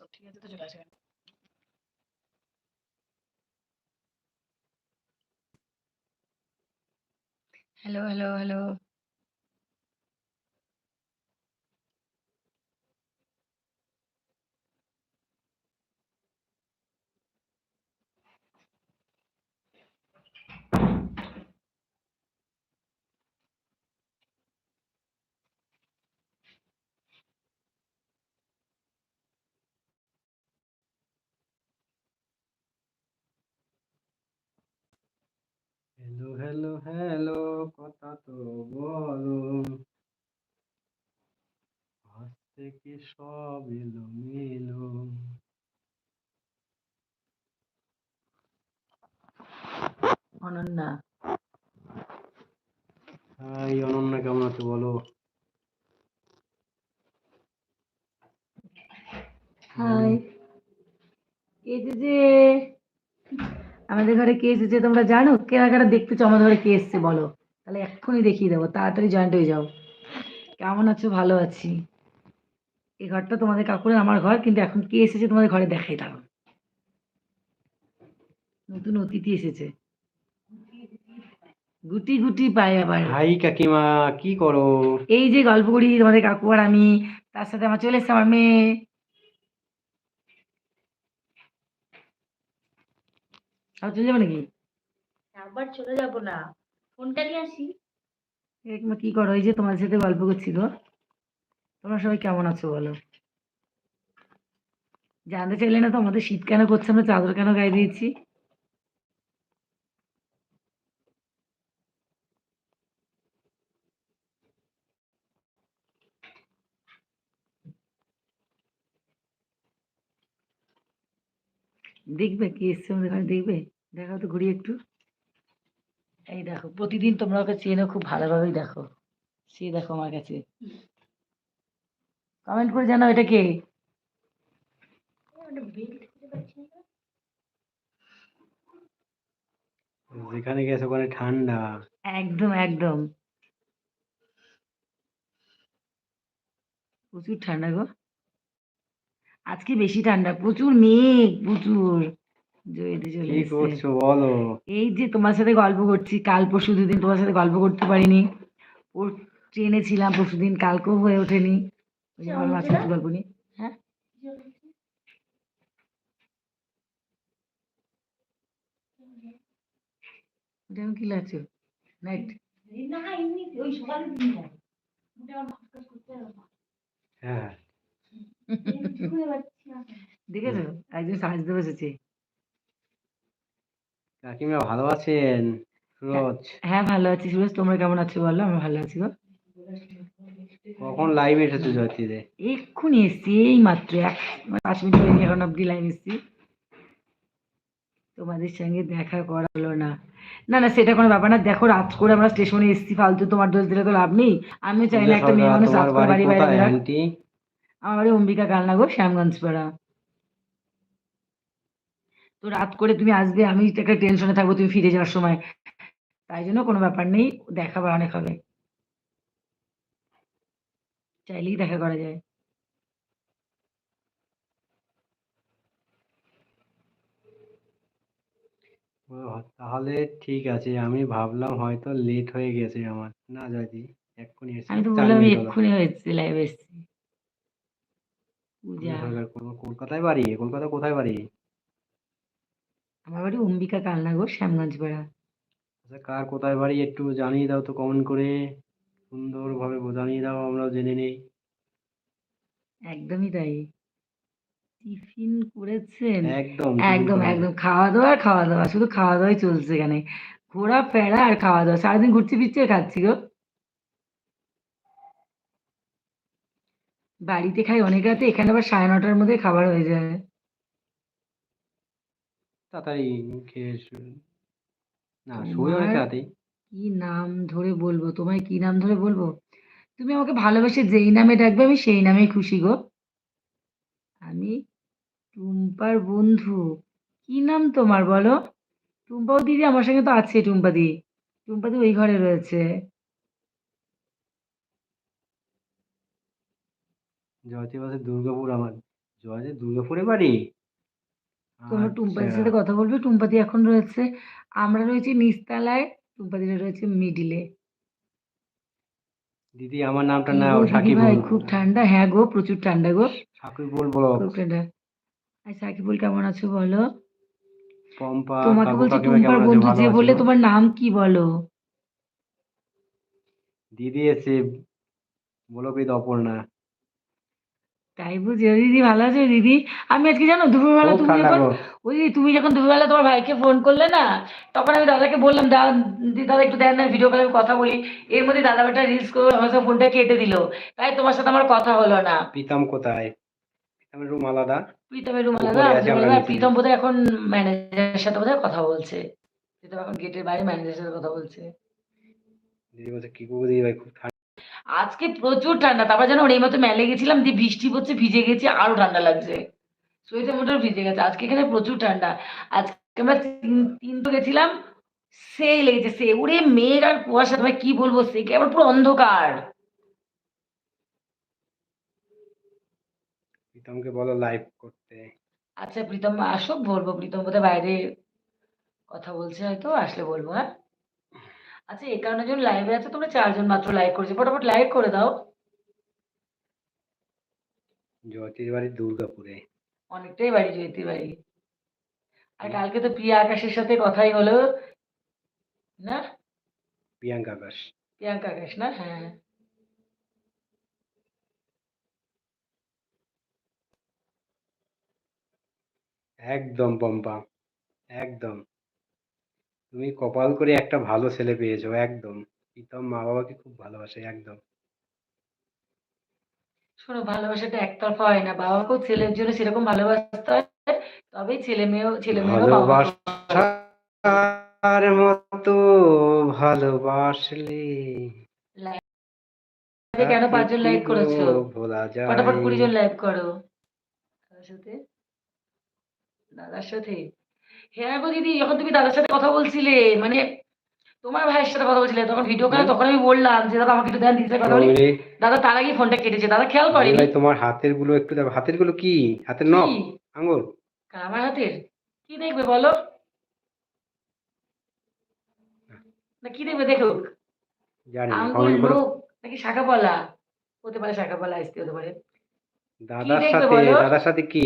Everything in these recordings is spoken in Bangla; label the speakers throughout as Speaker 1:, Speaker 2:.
Speaker 1: সব ঠিক আছে তো চলে আসবে hello hello hello
Speaker 2: hello hello কথা তো বলো। আজ থেকে সব এলো মেলো
Speaker 1: অনন্যা।
Speaker 2: হাই অনন্যা কেমন আছো বলো?
Speaker 1: হাই। কে এসেছে আমাদের ঘরে কে এসেছে তোমরা জানো? কে কারা দেখতেছো আমাদের ঘরে কে এসেছে বলো? তাহলে এক্ষুনি দেখিয়ে দেবো তাড়াতাড়ি জয়েন্ট হয়ে যাও। কেমন আছো? ভালো আছি। এই ঘরটা তোমাদের কাকুরের আমার ঘর কিন্তু এখন কে এসেছে তোমাদের ঘরে দেখাই দাও নতুন অতিথি এসেছে। গুটি গুটি পায় আবার।
Speaker 2: হাই কাকিমা কি করো?
Speaker 1: এই যে গল্প করি তোমাদের কাকু আর আমি তার সাথে আমার চলে এসছে আমার মেয়ে। আর চলে যাবে নাকি?
Speaker 3: আবার চলে যাব না। ফোনটা নিয়ে আসি।
Speaker 1: তোমরা কি করো? এই যে তোমার সাথে গল্প করছি গো। তোমরা সবাই কেমন আছো বলো? জানতে চাইলে না তো আমাদের শীত কেন করছে? আমরা চাদর কেন গায়ে দিয়েছি? দেখবে? কি এসছে আমাদের দেখবে? দেখাও তো ঘুরি একটু। এই দেখো প্রতিদিন তোমরা ওকে চেনো খুব ভালোভাবেই দেখো। সে দেখো আমার কাছে। কমেন্ট করে জানাও এটা কে?
Speaker 2: যেখানে গেছে ওখানে ঠান্ডা।
Speaker 1: একদম একদম। প্রচুর ঠান্ডা গো। আজকে বেশি ঠান্ডা প্রচুর মেঘ প্রচুর।
Speaker 2: কি করছ বলো?
Speaker 1: এই যে তোমার সাথে গল্প করছি কাল পরশু দুদিন তোমার সাথে গল্প করতে পারিনি। ট্রেনে ছিলাম পরশু দিন কালকেও হয়ে ওঠেনি। গল্প নিই হ্যাঁ? ওটা কি লাগছে? নাইট
Speaker 3: না এমনি ওই সকালে দিন
Speaker 2: হ্যাঁ।
Speaker 1: দেখেছ? একজন সাজতে বসেছে
Speaker 2: কাকিমা ভালো আছেন? সুরজ?
Speaker 1: হ্যাঁ ভালো আছি। সুরেশ তোমরা কেমন আছো বলো? আমি ভালো আছি গো।
Speaker 2: কখন লাইভ এসেছ জয়তীতে
Speaker 1: এক্ষুনি এসছি এই মাত্র এক পাঁচ মিনিট হয়নি এখন অব্দি লাইন এসছি। তোমাদের সঙ্গে দেখা করা হলো না। না না সেটা কোনো ব্যাপার না। দেখো রাত করে আমরা স্টেশনে এসছি ফালতু তোমার দোষ দিলে তো লাভ নেই। আমি চাই না একটা মেয়ে মানুষ রাত করে
Speaker 2: বাড়ি
Speaker 1: বাইরে। আমার বাড়ি অম্বিকা কালনা গো শ্যামগঞ্জ পাড়া তো রাত করে তুমি আসবে আমি একটা টেনশনে থাকব তুমি ফিরে যাওয়ার সময়। তাই জন্য কোনো ব্যাপার নেই দেখা অনেক হবে। চাইলেই দেখা করা যায়।
Speaker 2: তাহলে ঠিক আছে আমি ভাবলাম হয়তো লেট হয়ে গেছে আমার। না জয়তি এক্ষুনি এসে
Speaker 1: আমি তো বললাম এক্ষুনি হয়েছে লাইভ এসছি।
Speaker 2: কলকাতায় বাড়ি? কলকাতা কোথায় বাড়ি?
Speaker 1: আমার বাড়ি অম্বিকা কালনা গো শ্যামগঞ্জ পাড়া
Speaker 2: আচ্ছা কার কোথায় বাড়ি? একটু জানিয়ে দাও তো কমেন্ট করে। সুন্দরভাবে জানিয়ে দাও আমরাও জেনে নেই।
Speaker 1: একদমই তাই। টিফিন করেছেন?
Speaker 2: একদম
Speaker 1: একদম একদম খাওয়া দাওয়া আর খাওয়া দাওয়া শুধু খাওয়া দাওয়াই চলছে এখানে। ঘোরা ফেরা আর খাওয়া দাওয়া সারাদিন ঘুরছি ফিরছি আর খাচ্ছি গো। বাড়িতে খাই অনেক রাতে এখানে আবার সাড়ে নটার মধ্যে খাবার হয়ে যায়।
Speaker 2: তাড়াতাড়ি খেয়ে শু- না শুয়ে অনেক
Speaker 1: তোমার
Speaker 2: রাতে
Speaker 1: কি নাম ধরে বলব? তোমায় কি নাম ধরে বলব? তুমি আমাকে ভালোবেসে যেই নামে ডাকবে আমি সেই নামেই খুশি গো। আমি টুম্পার বন্ধু। কি নাম তোমার বলো? টুম্পাও দিদি আমার সঙ্গে তো আছে টুম্পা দি। টুম্পা দি ওই ঘরে রয়েছে।
Speaker 2: জয়তী বলছে দুর্গাপুর আমার। জয়দের দুর্গাপুরে বাড়ি?
Speaker 1: তোমরা টুম্পাদির
Speaker 2: আচ্ছা
Speaker 1: সাথে কথা বলবে টুম্পাদি এখন রয়েছে আমরা রয়েছি নিচতলায় টুম্পাদিরা রয়েছে মিডিলে।
Speaker 2: দিদি আমার নামটা
Speaker 1: দিদি
Speaker 2: সাকিব
Speaker 1: ভাই? খুব ঠান্ডা হ্যাঁ গো প্রচুর ঠান্ডা গো।
Speaker 2: সাকিবুল ব্লগ
Speaker 1: খুব ঠান্ডা। আর সাকিবুল কেমন আছো বলো?
Speaker 2: পম্পা
Speaker 1: তোমাকে বলছি টুম্পার বন্ধু যে বললে তোমার নাম কি বলো?
Speaker 2: দিদি এসে বলো কি অপর্ণা
Speaker 1: তাই বুঝি। দিদি ভালো আছো দিদি? আমি আজকে জানো দুপুরবেলা তুমি যখন ওই দিদি, তুমি যখন দুপুরবেলা তোমার ভাইকে ফোন করলে না তখন আমি দাদাকে বললাম দা দি- দাদা একটু দেন না ভিডিও কলে আমি কথা বলি। এর মধ্যে দাদা একটা রিলস করে আমার সাথে ফোনটা কেটে দিল। তাই তোমার সাথে আমার কথা হলো না।
Speaker 2: প্রীতম কোথায়? প্রীতমের রুম আলাদা?
Speaker 1: প্রীতমের রুম আলাদা। প্রীতম বোধহয় এখন ম্যানেজারের সাথে বোধহয় কথা বলছে। প্রীতম এখন গেটের বাইরে ম্যানেজারের সাথে কথা বলছে।
Speaker 2: দিদি বলছে কি করব দিদি ভাই? খুব
Speaker 1: আজকে প্রচুর ঠান্ডা তারপর যেন এই মতো মেলে গেছিলাম দিয়ে বৃষ্টি পড়ছে ভিজে গেছি আরও ঠান্ডা লাগছে। সোয়েটার মোটার ভিজে গেছে আজকে এখানে প্রচুর ঠান্ডা। আজকে আমরা তিন তিন তো গেছিলাম সেই লেগেছে সে ওরে মেঘ আর কুয়াশা তোমায় কি বলব সে কি আবার পুরো অন্ধকার?
Speaker 2: প্রীতমকে বলো লাইভ করতে।
Speaker 1: আচ্ছা প্রীতম আসো বলব প্রীতম বোধহয় বাইরে কথা বলছে হয়তো আসলে বলব হ্যাঁ? আচ্ছা একান্ন জন লাইভে আছে তোমরা চারজন মাত্র লাইভ করেছ। ফটাফট লাইভ করে দাও।
Speaker 2: জয়তির বাড়ি দুর্গাপুরে।
Speaker 1: অনেকটাই বাড়ি জয়িতির বাড়ি আর কালকে তো প্রিয়া আকাশের সাথে কথাই হলো। না?
Speaker 2: প্রিয়াঙ্কা আকাশ।
Speaker 1: প্রিয়াঙ্কা আকাশ না? হ্যাঁ।
Speaker 2: একদম পম্পা। একদম। তুমি কপাল করে একটা ভালো ছেলে পেয়েছ একদম। প্রীতম মা বাবাকে খুব ভালোবাসে একদম।
Speaker 1: শোনো ভালোবাসাটা একতরফা হয় না। বাবাকেও ছেলের জন্য সেরকম ভালোবাসতে হয় তবেই ছেলে মেয়েও ছেলে মেয়েও বাবা
Speaker 2: ভালোবাসার মতো ভালোবাসলে
Speaker 1: কেন পাঁচজন লাইক করেছ? ফটাফট কুড়ি জন লাইভ করো। দাদার সাথে দাদার সাথে? হ্যাঁ গো দিদি যখন তুমি দাদার সাথে কথা বলছিলে মানে তোমার ভাইয়ের সাথে কথা বলছিলে তখন ভিডিও কলে তখন আমি বললাম যে দাদা আমাকে একটু দেন দিদির সাথে কথা বলি। দাদা তার আগে ফোনটা কেটেছে। দাদা খেয়াল করেনি।
Speaker 2: ভাই তোমার হাতেরগুলো একটু দেখো। হাতেরগুলো কি? হাতের নখ? আঙ্গুল
Speaker 1: আমার হাতের? কি দেখবে বলো? না কি দেখবে দেখো?
Speaker 2: জানি
Speaker 1: আঙ্গুল নখ নাকি শাখা পলা? হতে পারে শাখা পলা আসতে হতে পারে।
Speaker 2: দাদার সাথে
Speaker 1: বলো?
Speaker 2: দাদার সাথে কি?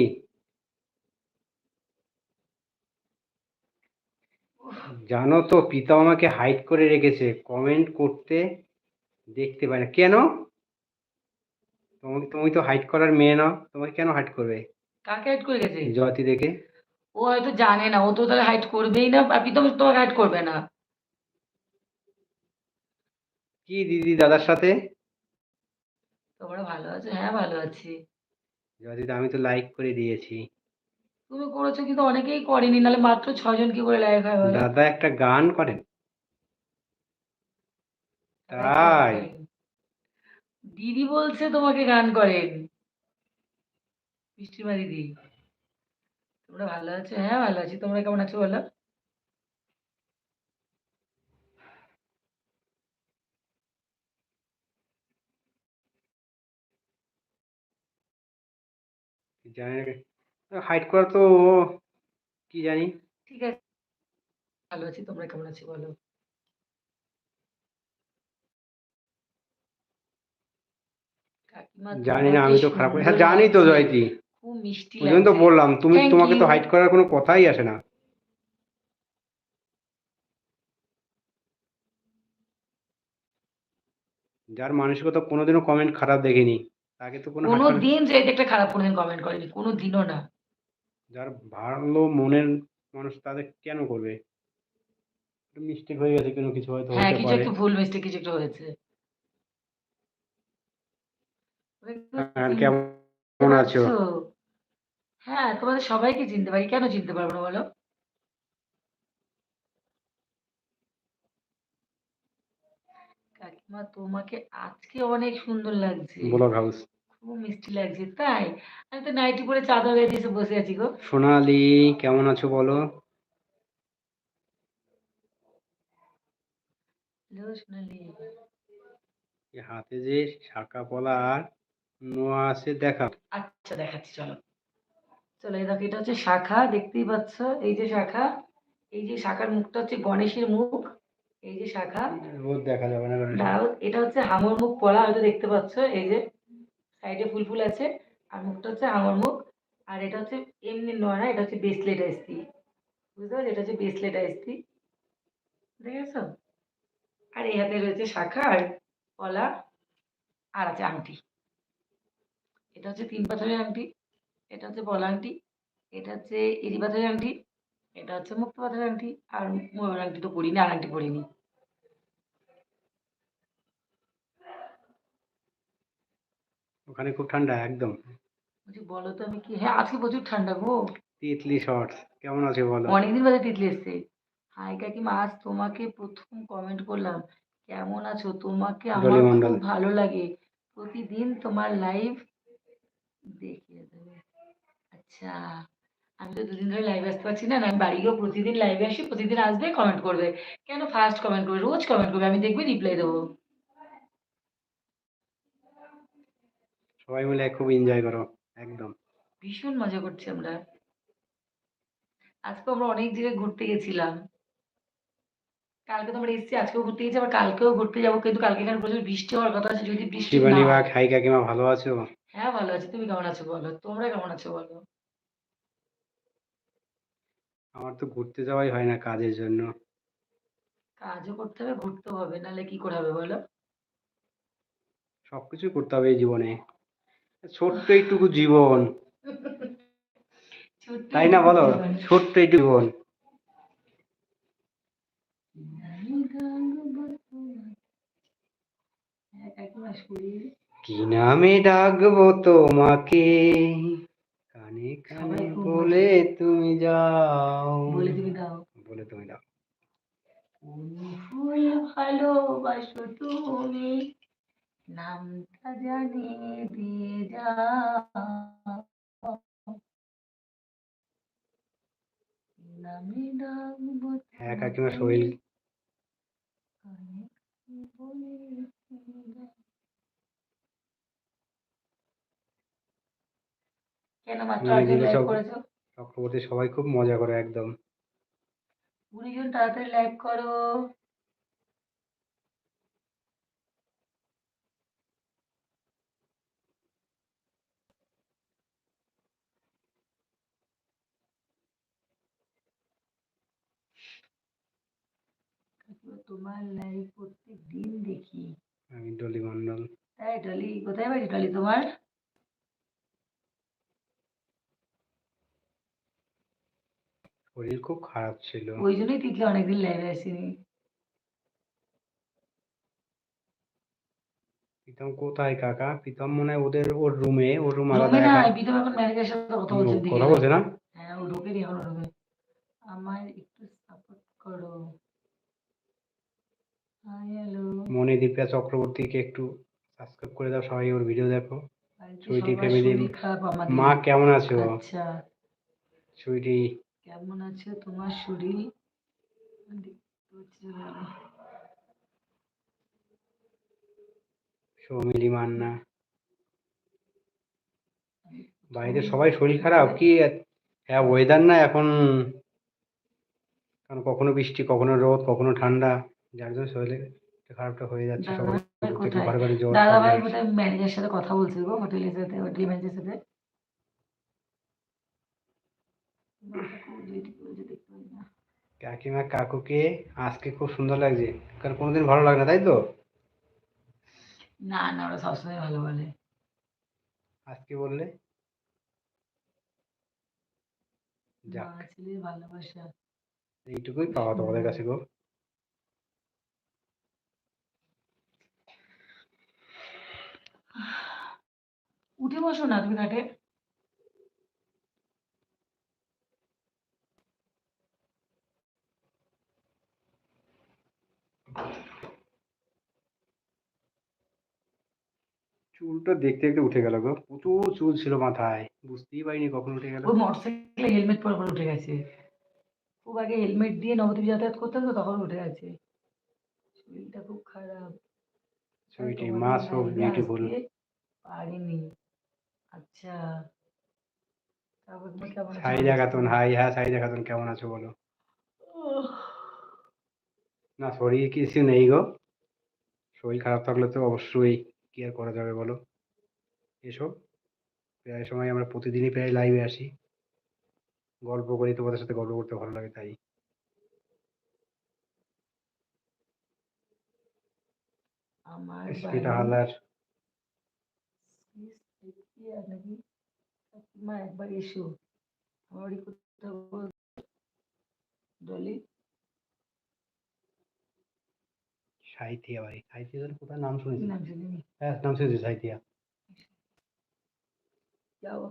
Speaker 2: জানো তো পিতা আমাকে হাইড করে রেখেছে। কমেন্ট করতে দেখতে পায় না। কেন? তোমাকে তুমি তো হাইড করার মেয়ে নাও। তোমাকে কেন হাইড করবে?
Speaker 1: কাকে হাইট করে গেছে
Speaker 2: জয়তি দেখে।
Speaker 1: ও হয়তো জানে না। ও তো তাহলে হাইট করবেই না। আর প্রীতম তোমাকে হাইট করবে না।
Speaker 2: কি দিদি দাদার সাথে?
Speaker 1: তোমরা ভালো আছো? হ্যাঁ ভালো আছি।
Speaker 2: জয়তি আমি তো লাইক করে দিয়েছি।
Speaker 1: তুমি করেছ কিন্তু অনেকেই করেনি নাহলে মাত্র ছজন কি করে লাইভ হয়? বলো
Speaker 2: দাদা একটা গান করেন।
Speaker 1: তাই। দিদি বলছে তোমাকে গান করেন। মিষ্টিমা দিদি। তোমরা ভালো আছো? হ্যাঁ ভালো আছি। তোমরা কেমন আছো বলো?
Speaker 2: জানি হাইড করা তো কি জানি।
Speaker 1: ঠিক আছে। ভালো আছি তোমরা কেমন আছো বলো?
Speaker 2: জানি না আমি তো খারাপ হ্যাঁ জানি তো জয়তি
Speaker 1: খুব মিষ্টি
Speaker 2: ওই তো বললাম তুমি তোমাকে তো. হাইড করার কোনো কথাই আসে না। যার মানসিকতা কোনোদিনও কমেন্ট খারাপ দেখেনি। তাকে তো কোনো
Speaker 1: কোনো
Speaker 2: হাইড
Speaker 1: দিন চাইতে একটা খারাপ কোনোদিন কমেন্ট করেনি কোনো দিনও না।
Speaker 2: যার ভালো মনের মানুষ তাদের কেন করবে? মিস্টেক হয়ে গেছে কোনো কিছু হয়তো
Speaker 1: হ্যাঁ কিছু একটু ভুল মিস্টেক কিছু একটা হয়েছে।
Speaker 2: হ্যাঁ, কেমন আছো?
Speaker 1: হ্যাঁ তোমাদের সবাইকে চিনতে পারি। কেন চিনতে পারব না বলো? কাকিমা তোমাকে আজকে অনেক সুন্দর লাগছে।
Speaker 2: ব্লগ হাউস
Speaker 1: মিষ্টি লাগছে তাই? আমি তো নাইটি পরে চাদর গায়ে এসে বসে আছি গো।
Speaker 2: সোনালি কেমন আছো বলো?
Speaker 1: হ্যালো সোনালি।
Speaker 2: হাতে যে শাখা পলা আর নোয়া আছে দেখা
Speaker 1: আচ্ছা দেখাচ্ছি চলো। চলো এই দেখো এটা হচ্ছে শাখা দেখতেই পাচ্ছ। এই যে শাখা এই যে শাখার মুখটা হচ্ছে গণেশের মুখ। এই যে শাখা।
Speaker 2: রোদ দেখা যাবে না
Speaker 1: এটা হচ্ছে হাঙর মুখ পলা হয়তো দেখতে পাচ্ছ। এই যে সাইডে ফুল ফুল আছে। আর মুখটা হচ্ছে হাঙর মুখ। আর এটা হচ্ছে এমনি নয় না এটা হচ্ছে বেসলেট আইসি বুঝতে পারছ এটা হচ্ছে বেসলেট আইসি দেখেছ আর এই হাতে রয়েছে শাখা আর কলা আর আছে আংটি। এটা হচ্ছে তিন পাথরের আংটি, এটা হচ্ছে পলা আংটি, এটা হচ্ছে এরি পাথরের আংটি, এটা হচ্ছে মুক্ত পাথরের আংটি, আর ময়ূর আংটি তো পরিনি আর আংটি পরিনি
Speaker 2: ওখানে খুব ঠান্ডা একদম।
Speaker 1: বলছি বলো তো আমি কি হ্যাঁ আজকে প্রচুর ঠান্ডা গো।
Speaker 2: তিতলি শর্টস কেমন আছে বলো?
Speaker 1: অনেকদিন বাদে তিতলি এসছে। হাই কাকিমা আজ তোমাকে প্রথম কমেন্ট করলাম। কেমন আছো? তোমাকে আমার খুব ভালো লাগে। প্রতিদিন তোমার লাইভ দেখিয়ে দেবে। আচ্ছা আমি তো দুদিন ধরে লাইভ আসতে পারছি না। আমি বাড়ি গিয়েও প্রতিদিন লাইভে আসি প্রতিদিন আসবে কমেন্ট করবে। কেন ফার্স্ট কমেন্ট করবে? রোজ কমেন্ট করবে আমি দেখবে রিপ্লাই দেবো।
Speaker 2: সবাই মিলে খুব এনজয় করো একদম।
Speaker 1: ভীষণ মজা করছি আমরা। আজকে আমরা অনেক জায়গায় ঘুরতে গেছিলাম। কালকে তো আমরা এসেছি আজকেও ঘুরতে গেছি আবার কালকেও ঘুরতে যাব কিন্তু কালকে এখানে প্রচুর বৃষ্টি হওয়ার কথা আছে যদি বৃষ্টি
Speaker 2: শিবানী বাগ হাই কাকিমা ভালো আছো?
Speaker 1: হ্যাঁ ভালো আছি। তুমি কেমন আছো বলো? তোমরা কেমন আছো বলো?
Speaker 2: আমার তো ঘুরতে যাওয়াই হয় না কাজের জন্য।
Speaker 1: কাজও করতে হবে ঘুরতেও হবে নাহলে কি করে হবে বলো?
Speaker 2: সবকিছু করতে হবে এই জীবনে। ছোট্ট এইটুকু জীবন। তাই না বলো? ছোট্ট এইটুকু জীবন। কি নামে ডাকবো তোমাকে? কানে কানে বলে তুমি যাও।
Speaker 1: বলে তুমি দাও।
Speaker 2: বলে তুমি দাও।
Speaker 1: ফুল ভালোবাসো তুমি? নামটা জানিয়ে দিয়ে যাও নামে ডাকবো
Speaker 2: হ্যাঁ কাকিমা
Speaker 1: কানে তুমি যাও। মাত্র করেছ?
Speaker 2: চক্রবর্তী সবাই খুব মজা করে একদম।
Speaker 1: কুড়ি জন তাড়াতাড়ি লাইভ করো কাকিমা, তোমার লাইভ প্রত্যেক দিন দেখি।
Speaker 2: আমি ডলি মন্ডল
Speaker 1: তাই ডলি কোথায় বাড়ি ডলি তোমার?
Speaker 2: শরীর খুব খারাপ ছিল।
Speaker 1: ওই জন্যই অনেকদিন লাইভে আসেনি।
Speaker 2: প্রীতম কোথায় কাকা? প্রীতম মনে হয় ওদের ওর রুমে ওর রুম আলাদা
Speaker 1: না বিধবা এখন ম্যানেজারের সাথে কথা বলছে
Speaker 2: কথা বলছে না?
Speaker 1: হ্যাঁ ও ঢোকেনি এখনও রুমে আমায় একটু সাপোর্ট করো হাই
Speaker 2: মনে দীপিকা চক্রবর্তীকে একটু সাবস্ক্রাইব করে দাও সবাই ওর ভিডিও দেখো। সুইটি।
Speaker 1: শরীর
Speaker 2: মা কেমন আছো?
Speaker 1: আচ্ছা।
Speaker 2: সুইটি।
Speaker 1: কেমন আছে তোমার শরীর।
Speaker 2: সৌমিলি মান্না। বাড়িতে সবাই শরীর খারাপ? কি হ্যাঁ ওয়েদার না এখন। কারণ কখনো বৃষ্টি কখনো রোদ কখনো ঠান্ডা। যার জন্য শরীরে খারাপটা হয়ে যাচ্ছে
Speaker 1: কোথায়?
Speaker 2: ঘরে
Speaker 1: দাদা ভাই। বোধহয় ম্যানেজারের সাথে কথা বলছে গো হোটেলের সাথে হোটেল ম্যানেজারের সাথে।
Speaker 2: কাকিমা কাকুকে আজকে খুব সুন্দর লাগছে। কারণ কোনোদিন ভালো লাগে না তাই তো?
Speaker 1: না না ওরা সবসময় ভালো বলে।
Speaker 2: আজকে বললে? যাক।
Speaker 1: ভালোবাসা।
Speaker 2: এইটুকুই পাওয়া তোমাদের কাছে গো।
Speaker 1: উঠে বসো না তুমি ঘাটে
Speaker 2: চুলটা দেখতে দেখতে উঠে গেল গো। প্রচুর চুল ছিল মাথায়। বুঝতেই পারিনি কখন উঠে গেল।
Speaker 1: ও মোটরসাইকেলে হেলমেট পরে পরে উঠে গেছে। খুব আগে হেলমেট দিয়ে নবদ্বীপ যাতায়াত করতাম তো তখন উঠে গেছে। শরীরটা খুব খারাপ।
Speaker 2: সুইটি
Speaker 1: তোমাদের
Speaker 2: মা সো বিউটিফুল
Speaker 1: পারিনি। আচ্ছা?
Speaker 2: সাইদা খাতুন হাই হ্যাঁ সাইদা খাতুন কেমন আছো বলো? না শরীর কিছু নেই গো। শরীর খারাপ থাকলে তো অবশ্যই কি আর করা যাবে বলো? এসো। প্রায় সময় আমরা প্রতিদিনই প্রায় লাইভে আসি। গল্প করি তোমাদের সাথে গল্প করতে ভালো লাগে তাই।
Speaker 1: আমার মা একবার এসো। কোথাও ডলি।
Speaker 2: ভাই কোথায়? নাম শুনেছি।
Speaker 1: নাম শুনিনি।
Speaker 2: হ্যাঁ নাম শুনেছি
Speaker 1: যাও।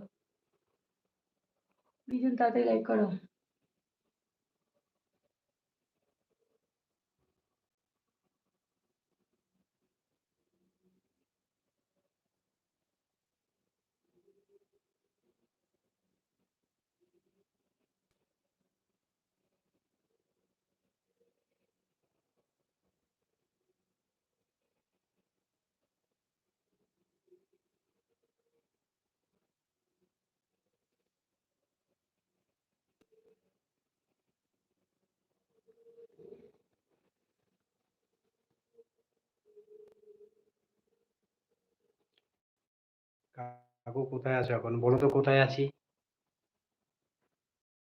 Speaker 1: তাড়াতাড়ি লাইক করো।
Speaker 2: কাকু কোথায় আছো এখন? বলো তো কোথায় আছি?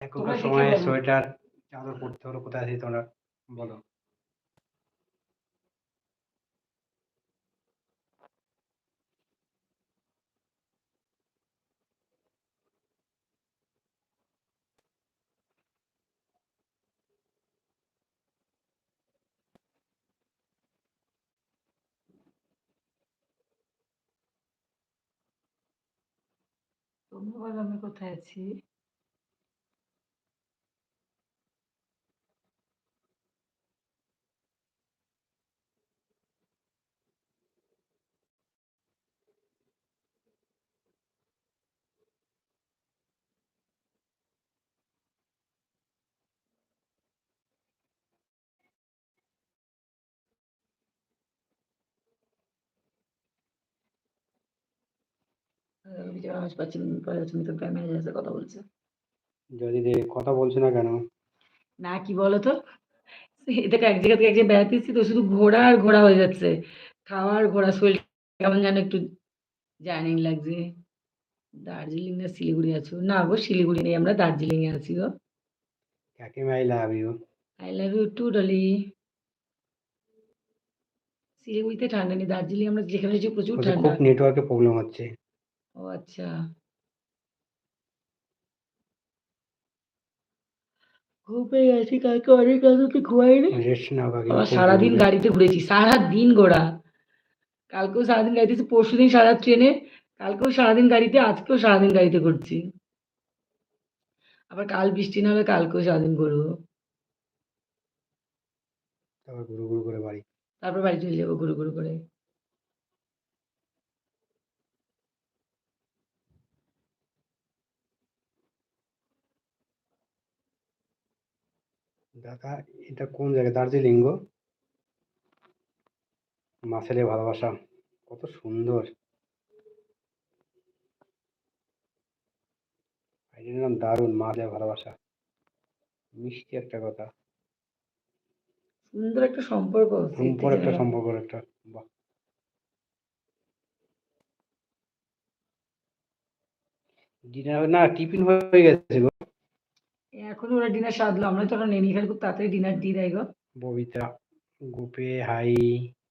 Speaker 1: এখন
Speaker 2: এখনকার সময় সোয়েটার চাদর পরতে হলো কোথায় আছি তোমরা? বলো।
Speaker 1: আমি কোথায় আছি? আওয়াজ তো কথা বলছে।
Speaker 2: যদি দে কথা বলছো না কেন?
Speaker 1: না কি বলো তো এটাকে এক জায়গা থেকে এক জায়গায় বেড়াতে এসেছি তো শুধু ঘোরা আর ঘোরা হয়ে যাচ্ছে। খাওয়া আর ঘোরা শরীর কেমন যেন একটু জার্নিং লাগছে। দার্জিলিং না শিলিগুড়ি আছো? না গো শিলিগুড়ি নেই আমরা দার্জিলিং এ আছি গো।
Speaker 2: কাকিমা I love you?
Speaker 1: I love you too Dolly শিলিগুড়িতে ঠান্ডা নেই দার্জিলিং আমরা যেখানে আছি প্রচুর ঠান্ডা।
Speaker 2: খুব নেটওয়ার্কের প্রবলেম হচ্ছে।
Speaker 1: ও আচ্ছা। ঘুমে গেছি কালকে অনেক রাত অব্দি ঘুমাইনি। সারাদিন গাড়িতে ঘুরেছি সারাদিন ঘোরা। কালকেও সারাদিন গাড়িতে পরশু দিন সারা ট্রেনে কালকেও সারাদিন গাড়িতে আজকেও সারাদিন গাড়িতে ঘুরছি। আবার কাল বৃষ্টি না হলে কালকেও সারাদিন ঘুরবো।
Speaker 2: তারপর ঘুরু ঘুরু করে বাড়ি।
Speaker 1: তারপর বাড়ি চলে যাব ঘুরু ঘুরু করে।
Speaker 2: দাদা এটা কোন জায়গা দার্জিলিং গো। মাসেলে ভালোবাসা কত সুন্দর। নাম দারুণ ভালোবাসা। মিষ্টি একটা কথা।
Speaker 1: সুন্দর একটা সম্পর্ক
Speaker 2: সুন্দর একটা সম্পর্ক একটা বাহ। ডিনার না টিফিন হয়ে গেছে গো।
Speaker 1: এখন ওরা ডিনার সাধলো আমরা তো এখন নেই এখানে খুব তাড়াতাড়ি ডিনার দিয়ে দেয় গো।
Speaker 2: ববিতা গ্রুপে হাই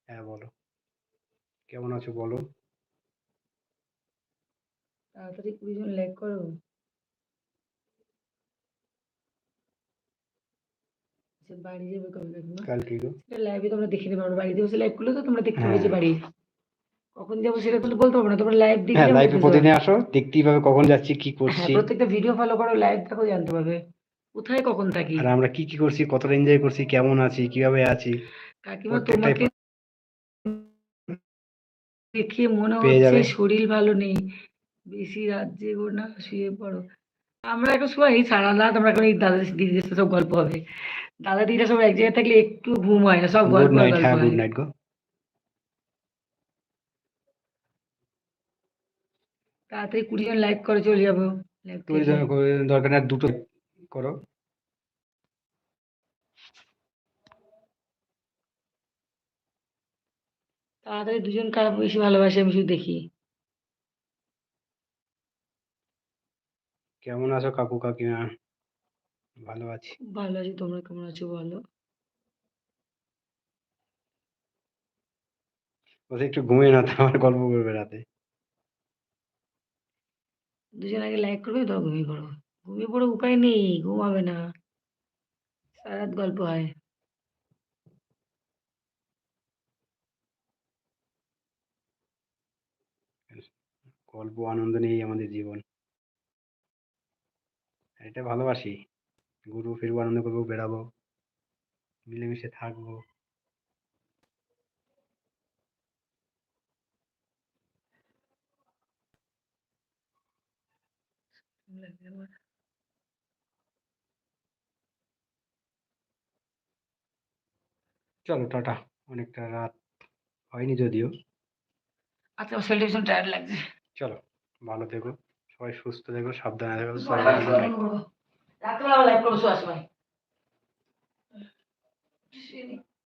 Speaker 2: হ্যাঁ বলো। কেমন আছো বলো।
Speaker 1: তাড়াতাড়ি কুড়ি জন লাইক করো। আচ্ছা বাড়ি যাবে কবে?
Speaker 2: কালকে
Speaker 1: লাইভে তোমরা দেখে নেবে আমরা বাড়িতে বসে লাইভ করলে তো তোমরা দেখতে পাবে যে
Speaker 2: হ্যাঁ।
Speaker 1: বাড়ি। কখন যাব সেটা তো বলতে পারব না তোমরা লাইভ দেখে
Speaker 2: হ্যাঁ লাইভে প্রতিদিন আসো দেখতেই পাবে কখন যাচ্ছি কি
Speaker 1: হ্যাঁ
Speaker 2: করছি।
Speaker 1: প্রত্যেকটা ভিডিও ফলো করো লাইভ দেখো জানতে পারবে। কোথায় কখন থাকি?
Speaker 2: আর আমরা কি কি করছি কতটা এনজয় করছি কেমন আছি কীভাবে আছি?
Speaker 1: কাকিমা তোমাকে দেখে মনে হচ্ছে শরীর ভালো নেই। বেশি রাত জেগো না শুয়ে পড়ো। আমরা এখন শোয়াই সারা রাত আমরা এখন এই দাদা দিদিদের সব গল্প হবে। দাদা দিদিরা সব এক জায়গায় থাকলে একটু ঘুম হয় না সব গল্প গল্প
Speaker 2: হ্যাঁ
Speaker 1: হয়
Speaker 2: গুড নাইট গো
Speaker 1: তাড়াতাড়ি কুড়ি জন লাইক করে চলে যাব।
Speaker 2: তুমি
Speaker 1: থেকে।
Speaker 2: দরকার না দুটো করো।
Speaker 1: তাড়াতাড়ি দুজন কারা বেশি ভালোবাসে আমি শুধু দেখি।
Speaker 2: কেমন আছো কাকু কাকিমা? ভালো আছি।
Speaker 1: ভালো আছি তোমরা কেমন আছো বলো?
Speaker 2: বলছে একটু ঘুমিয়ে না তো আমার গল্প করবে রাতে।
Speaker 1: দুজন আগে লাইক করবে তো ঘুমিয়ে পড়ো ঘুমিয়ে পড়ো উপায় নেই, ঘুমাবে না। সারা রাত গল্প হয়।
Speaker 2: গল্প, আনন্দ নিয়েই আমাদের জীবন। এটা ভালোবাসি। ঘুরবো, ফিরবো, আনন্দ করব, বেড়াবো, মিলেমিশে থাকব। চলো টাটা অনেকটা রাত হয়নি যদিও।
Speaker 1: আচ্ছা শরীরটা ভীষণ টায়ার্ড লাগছে।
Speaker 2: চলো ভালো থেকো সবাই সুস্থ থেকো সাবধানে থেকো
Speaker 1: রাত্রেবেলা লাইভ করব সময়